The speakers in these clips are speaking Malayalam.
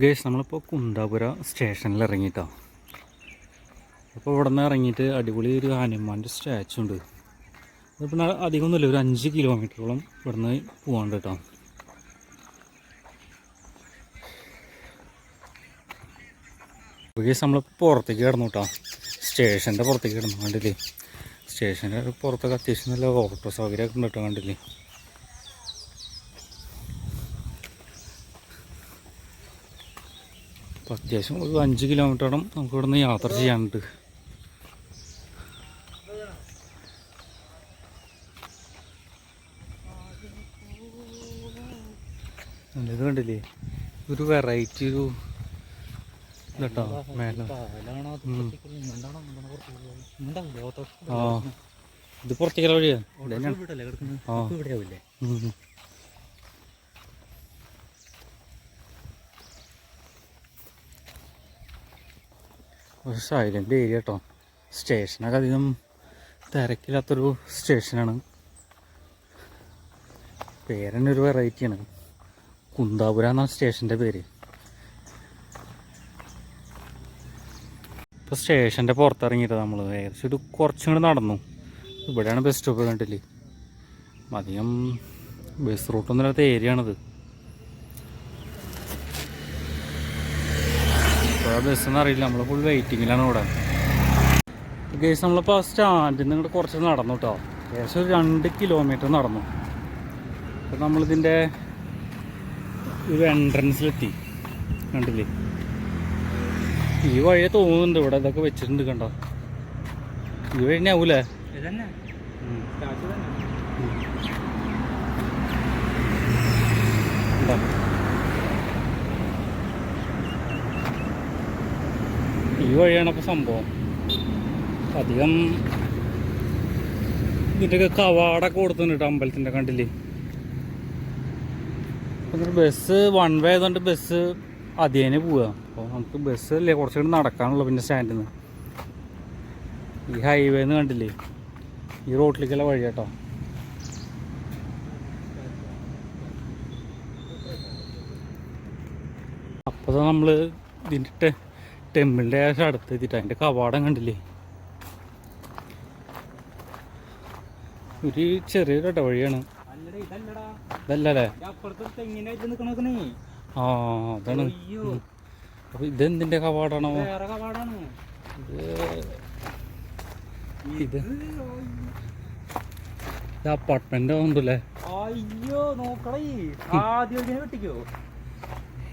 ഗേഷ് നമ്മളിപ്പോൾ കുന്താപുര സ്റ്റേഷനിൽ ഇറങ്ങിയിട്ടോ അപ്പോൾ ഇവിടെ നിന്ന് ഇറങ്ങിയിട്ട് അടിപൊളി ഒരു ഹനുമാന്റെ സ്റ്റാച്ചു ഉണ്ട്. അതിപ്പോൾ അധികമൊന്നുമില്ല ഒരു അഞ്ച് കിലോമീറ്ററോളം ഇവിടെ നിന്ന് പോകാണ്ട് കേട്ടോ ഗേഷ് നമ്മൾ പുറത്തേക്ക് കിടന്നു കേട്ടോ സ്റ്റേഷന്റെ പുറത്തേക്ക് കിടന്നു കണ്ടില്ലേ? സ്റ്റേഷന്റെ പുറത്തൊക്കെ അത്യാവശ്യം നല്ല ഓട്ടോ സൗകര്യമൊക്കെ ഉണ്ട് കേട്ടോ കണ്ടില്ലേ? അത്യാവശ്യം ഒരു അഞ്ച് കിലോമീറ്ററോളം നമുക്ക് ഇവിടെ നിന്ന് യാത്ര ചെയ്യാനുണ്ട്. ഇത് കണ്ടില്ലേ? ഒരു വെറൈറ്റി ഒരു ഇതട്ടോ മേല. ആ. ഇത് പുറത്തേക്കുള്ള വഴിയാ? ഇവിടെ തന്നെയാണ്. ആ. ഒരു സൈലന്റ് ഏരിയ കേട്ടോ സ്റ്റേഷനൊക്കെ അധികം തിരക്കില്ലാത്തൊരു സ്റ്റേഷനാണ് പേരന്നെ ഒരു വെറൈറ്റിയാണ് കുന്താപുര എന്നാണ് സ്റ്റേഷന്റെ പേര്. ഇപ്പോൾ സ്റ്റേഷന്റെ പുറത്തിറങ്ങിയിട്ട് നമ്മൾ ഏകദേശം ഒരു കുറച്ചും കൂടെ നടന്നു. ഇവിടെയാണ് ബസ് സ്റ്റോപ്പ് കണ്ടില്ലേ? അധികം ബസ് റൂട്ടൊന്നും ഇല്ലാത്ത ഏരിയ ആണിത്. ഇപ്പോഴാ ബസ് അറിയില്ല. നമ്മൾ ഫുൾ വെയിറ്റിങ്ങിലാണ് ഇവിടെ ഗേസ് നമ്മളിപ്പോൾ സ്റ്റാൻഡിൽ നിന്ന് ഇങ്ങോട്ട് കുറച്ച് നടന്നു കേട്ടോ ഏകദേശം ഒരു രണ്ട് കിലോമീറ്റർ നടന്നു. അപ്പോൾ നമ്മളിതിന്റെ ഒരു എൻട്രൻസിലെത്തി കണ്ടില്ലേ? ഈ വഴിയെ തോന്നുന്നുണ്ട്. ഇവിടെ ഇതൊക്കെ വെച്ചിട്ടുണ്ട് കണ്ടോ? ഈ വഴി തന്നെ ആവൂലേ ഉം. ഉണ്ടോ? ഈ വഴിയാണ് അപ്പോൾ സംഭവം. അധികം ഇതിന്റെയൊക്കെ കവാടൊക്കെ കൊടുത്തിട്ടുണ്ട് അമ്പലത്തിന്റെ കണ്ടില്ലേ ബസ് വൺ വേ ആയതുകൊണ്ട് ബസ് അതേനെ പോവുക അപ്പോൾ നമുക്ക് ബസ് അല്ലേ കുറച്ചുകൂടി നടക്കാനുള്ളൂ പിന്നെ സ്റ്റാൻഡിൽ നിന്ന് ഈ ഹൈവേ എന്ന് കണ്ടില്ലേ? ഈ റോട്ടിലേക്കുള്ള വഴി കേട്ടോ അപ്പോൾ നമ്മൾ ഇതിന്റെ ടെ ഏകദേശം അടുത്ത് എത്തിയിട്ട് അതിന്റെ കവാടം കണ്ടില്ലേ? ഒരു ചെറിയൊരു ഇടവഴിയാണ്. ഇതല്ലേ ആ അതാണ്. അപ്പൊ ഇതെന്തിന്റെ കവാടാണോ? ഇത് അപ്പാർട്ട്മെന്റ് ആവുന്നുണ്ടല്ലേ? അയ്യോ നോക്കണേ ആദ്യം വെട്ടിക്കോ.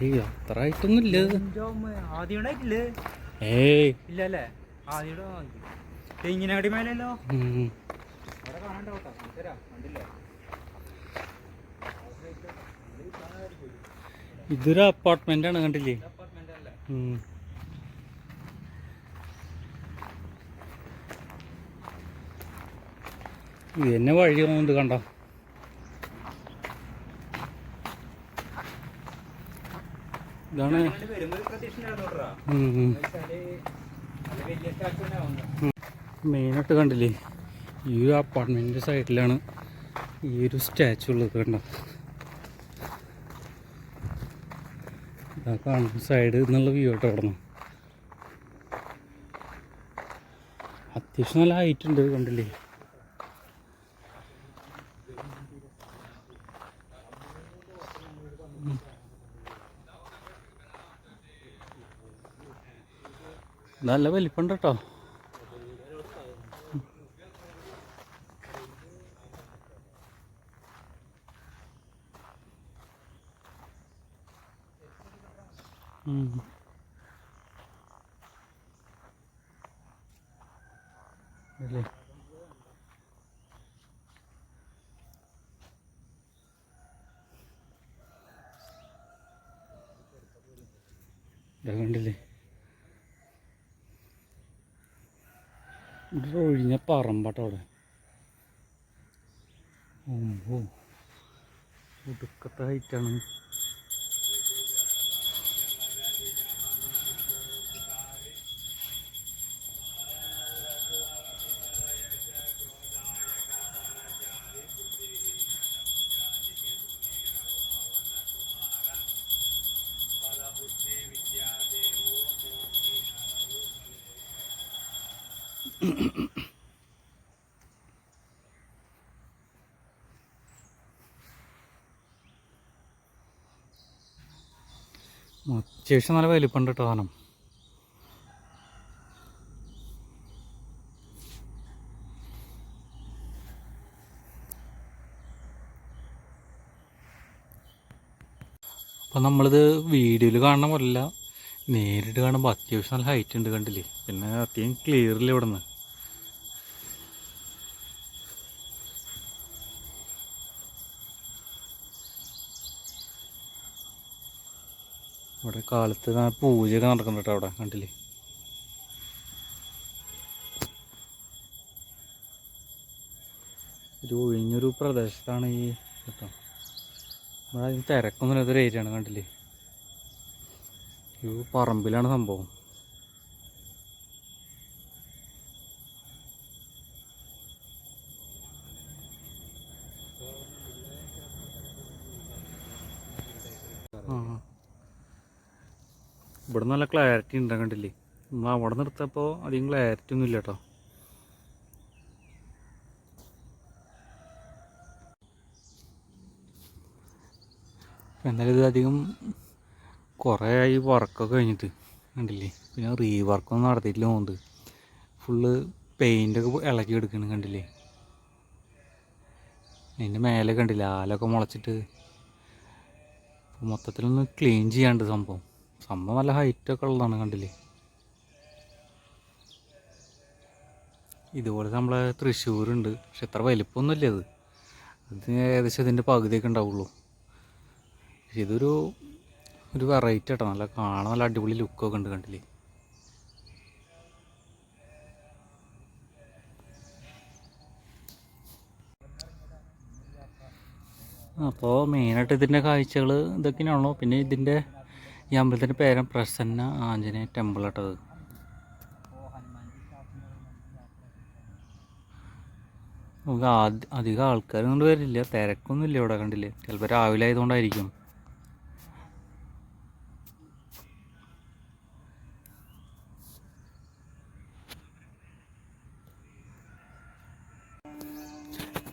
ഏയ്. അത്ര ആയിട്ടൊന്നും ഇല്ല ഏയ് ഇല്ലല്ലേ മേലല്ലോ ഇതൊരു അപ്പാർട്ട്മെന്റ് ആണ് കണ്ടില്ലേ? ഇത് തന്നെ വഴി പോകുന്നുണ്ട് കണ്ടോ? ആവുന്നെ. മെയിനായിട്ട് കണ്ടില്ലേ? ഈ ഒരു അപ്പാർട്ട്മെന്റിന്റെ സൈഡിലാണ് ഈ ഒരു സ്റ്റാച്ചു ഉള്ളത് കണ്ട? ഇതാ സൈഡ് എന്നുള്ള വ്യൂ ആയിട്ട് കിടന്നു അത്യാവശ്യം നല്ല ഹൈറ്റ് ഉണ്ട് കണ്ടില്ലേ? നല്ല വലിപ്പുണ്ട് കേട്ടോ. അല്ലേ? കണ്ടില്ലേ? ഇവിടെ ഒഴിഞ്ഞ പറമ്പാട്ടോ അവിടെ. ഒടുക്കത്തെ ഹൈറ്റാണ് അത്യാവശ്യം നല്ല വലിപ്പമുണ്ട് കേട്ടോ സാധനം. അപ്പം നമ്മളിത് വീഡിയോയിൽ കാണുന്ന പോലല്ല നേരിട്ട് കാണുമ്പോൾ അത്യാവശ്യം നല്ല ഹൈറ്റ് ഉണ്ട് കണ്ടില്ലേ? പിന്നെ അത്യാവശ്യം ക്ലിയറില്ല ഇവിടെ നിന്ന് ഇവിടെ കാലത്ത് പൂജയൊക്കെ നടക്കുന്നുണ്ട് അവിടെ കണ്ടില്ലേ? ഒരു ഒഴിഞ്ഞൊരു പ്രദേശത്താണ് ഈ കേട്ടോ. ഇവിടെ അതിന് തിരക്കൊന്നും ഇല്ലാത്തൊരു ആണ് കണ്ടില്ലേ? ഈ പറമ്പിലാണ് സംഭവം. ആ. ഇവിടെ നല്ല ക്ലാരിറ്റി ഉണ്ട് കണ്ടില്ലേ? നമ്മൾ അവിടെ നിർത്തപ്പോൾ അധികം ക്ലാരിറ്റി ഒന്നും ഇല്ല കേട്ടോ എന്നാലും ഇത് അധികം കുറേ ആയി വർക്കൊക്കെ കഴിഞ്ഞിട്ട് കണ്ടില്ലേ? പിന്നെ റീവർക്കൊന്നും നടത്തിയിട്ടില്ല പോകുന്നത് ഫുള്ള് പെയിന്റൊക്കെ ഇളക്കി എടുക്കണം കണ്ടില്ലേ? അതിന്റെ മേലെ കണ്ടില്ല ആലൊക്കെ മുളച്ചിട്ട്. മൊത്തത്തിലൊന്ന് ക്ലീൻ ചെയ്യാണ്ട് സംഭവം. സംഭവം നല്ല ഹൈറ്റൊക്കെ ഉള്ളതാണ് കണ്ടില്ലേ? ഇതുപോലെ നമ്മളെ തൃശ്ശൂരുണ്ട്. പക്ഷെ ഇത്ര വലിപ്പമൊന്നുമില്ല അത് അത് ഏകദേശം ഇതിന്റെ പകുതിയൊക്കെ ഉണ്ടാവുള്ളൂ. പക്ഷെ ഇതൊരു ഒരു വെറൈറ്റി ആട്ടോ. നല്ല കാണാൻ നല്ല അടിപൊളി ലുക്കൊക്കെ ഉണ്ട് കണ്ടില്ലേ? അപ്പോൾ മെയിനായിട്ട് ഇതിന്റെ കാഴ്ചകൾ ഇതൊക്കെയാണല്ലോ. പിന്നെ ഇതിന്റെ ഈ അമ്പലത്തിന്റെ പേരാണ് പ്രസന്ന ആഞ്ജനേയ ടെമ്പിൾ കേട്ടത് നമുക്ക് ആദ്യ അധികം ആൾക്കാർ കൊണ്ട് വരില്ല. തിരക്കൊന്നും ഇല്ല ഇവിടെ കണ്ടില്ലേ. ചിലപ്പോൾ രാവിലെ ആയതുകൊണ്ടായിരിക്കും.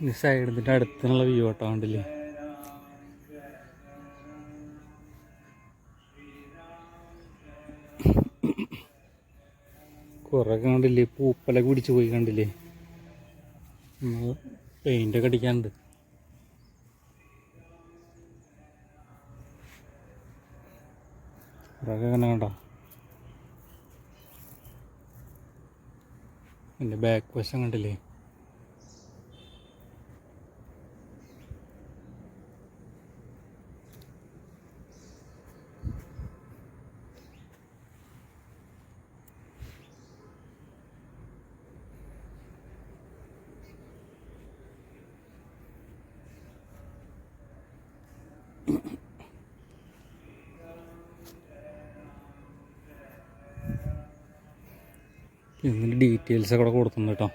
ഈ സൈഡിന്റെ അടുത്തുള്ള വ്യൂ കേട്ടോ കണ്ടില്ലേ. കുറേ കണ്ടില്ലേ? പൂപ്പലൊക്കെ പിടിച്ച് പോയി കണ്ടില്ലേ? പെയിന്റൊക്കെ അടിക്കാണ്ട് അതൊക്കെ അങ്ങനെ കണ്ടോ? എന്റെ ബാക്ക് വശം കണ്ടില്ലേ? ഇതിന്റെ ഡീറ്റെയിൽസ് ഒക്കെ കൊടുക്കുന്നുണ്ട് കേട്ടോ